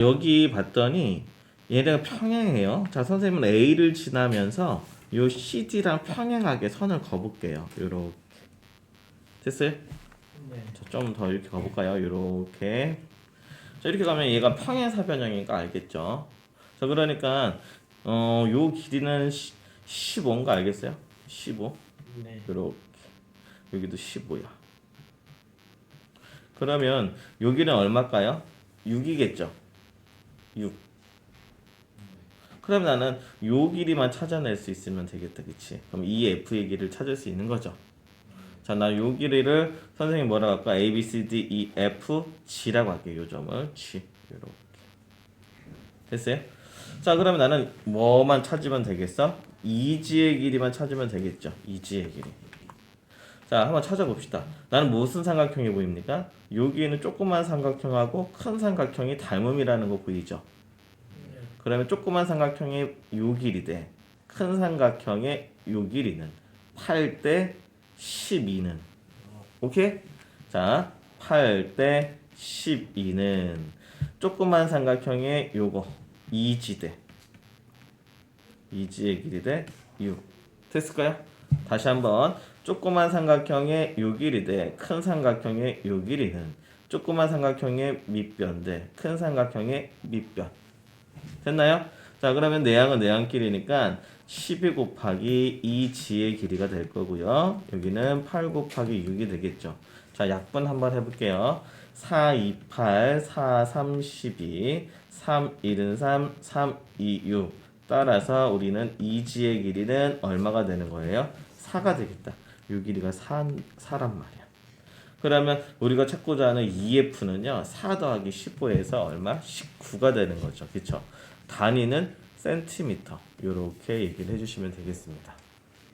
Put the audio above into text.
여기 봤더니 얘네가 평행해요. 자, 선생님은 A를 지나면서 요 CD랑 평행하게 선을 그어볼게요. 요렇게. 됐어요? 네. 좀 더 이렇게 가볼까요? 이렇게 자 이렇게 가면 얘가 평행사변형이니까 알겠죠? 자 그러니까 어 요 길이는 15인 거 알겠어요? 15 네. 이렇게 여기도 15야 그러면 여기는 얼마일까요? 6이겠죠? 6 그럼 나는 요 길이만 찾아낼 수 있으면 되겠다 그치? 그럼 이 F의 길이를 찾을 수 있는 거죠 자, 나 요 길이를 선생님 뭐라고 할까? A, B, C, D, E, F, G라고 할게요. 요 점을 G. 이렇게. 됐어요? 자, 그러면 나는 뭐만 찾으면 되겠어? 이지의 길이만 찾으면 되겠죠. 이지의 길이. 자, 한번 찾아봅시다. 나는 무슨 삼각형이 보입니까? 여기에는 조그만 삼각형하고 큰 삼각형이 닮음이라는 거 보이죠? 그러면 조그만 삼각형의 요 길이 돼. 큰 삼각형의 요 길이는 8대 12는 오케이? 자, 8대 12는 조그만 삼각형의 요거 2지대 2지의 길이 대 6. 됐을까요? 다시 한번 조그만 삼각형의 요 길이 대큰 삼각형의 요 길이는 조그만 삼각형의 밑변 대큰 삼각형의 밑변. 됐나요? 자, 그러면 내항은 내항끼리니까 12 곱하기 2지의 길이가 될 거고요. 여기는 8 곱하기 6이 되겠죠. 자, 약분 한번 해볼게요. 4, 2, 8, 4, 3, 12, 3, 1은 3, 3, 2, 6. 따라서 우리는 2지의 길이는 얼마가 되는 거예요? 4가 되겠다. 이 길이가 4, 4란 말이야. 그러면 우리가 찾고자 하는 EF는요. 4 더하기 15에서 얼마? 19가 되는 거죠. 그쵸? 단위는 센티미터. 이렇게 얘기를 해주시면 되겠습니다.